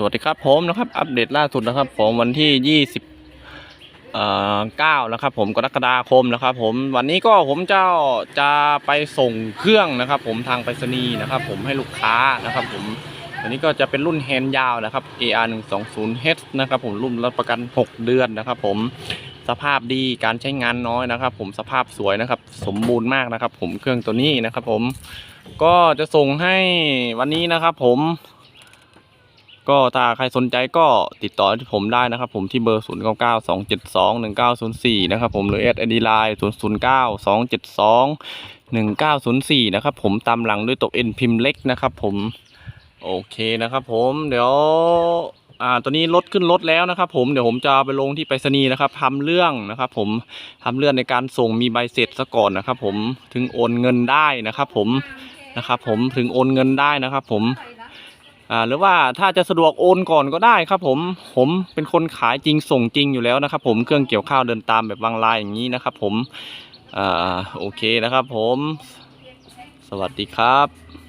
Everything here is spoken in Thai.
สวัสดีครับผมนะครับอัปเดตล่าสุดนะครับผมวันที่ยี่สิบเก้านะครับ ผมกรกฎาคมนะครับ ผมวันนี้ก็ผมเจ้าจะไปส่งเครื่องนะครับ ผมทางไปรษณีย์นะครับ ผมให้ลูกค้านะครับ ผมอันนี้ก็จะเป็นรุ่นแฮนด์ยาวนะครับ AR 1 2 0 H นะครับผมรุ่นรับประกัน 6 เดือนนะครับ ผมสภาพดีการใช้งานน้อยนะครับ ผมสภาพสวยนะครับ สมบูรณ์มากนะครับ ผมเครื่องตัวนี้นะครับ ผมก็จะส่งให้วันนี้นะครับ ผม ก็ถ้าใครสนใจก็ติดต่อที่ผมได้นะครับ ผมที่เบอร์ 0 9 9 2 7 2 1 9 0 4 นะครับผมหรือ s อดีไลน์0 0 9 2 7 2 1 9 0 4 นะครับผมตามหลังด้วยตัว N พิมพ์เล็กนะครับผมโอเคนะครับผมเดี๋ยวอ่าตัวนี้รถขึ้นรถแล้วนะครับ ผมเดี๋ยวผมจะไปลงที่ไปรษณีย์นะครับทำเรื่องนะครับ ผมทำเรื่องในการส่งมีใบเสร็จซะก่อนนะครับ ผมถึงโอนเงินได้นะครับ ผมนะครับ ผมถึงโอนเงินได้นะครับ ผม อ่าหรือว่าถ้าจะสะดวกโอนก่อนก็ได้ครับผมผมเป็นคนขายจริงส่งจริงอยู่แล้วนะครับ ผมเครื่องเกี่ยวข้าวเดินตามแบบวางลายอย่างนี้นะครับ ผมอ่าโอเคนะครับ ผม สวัสดีครับ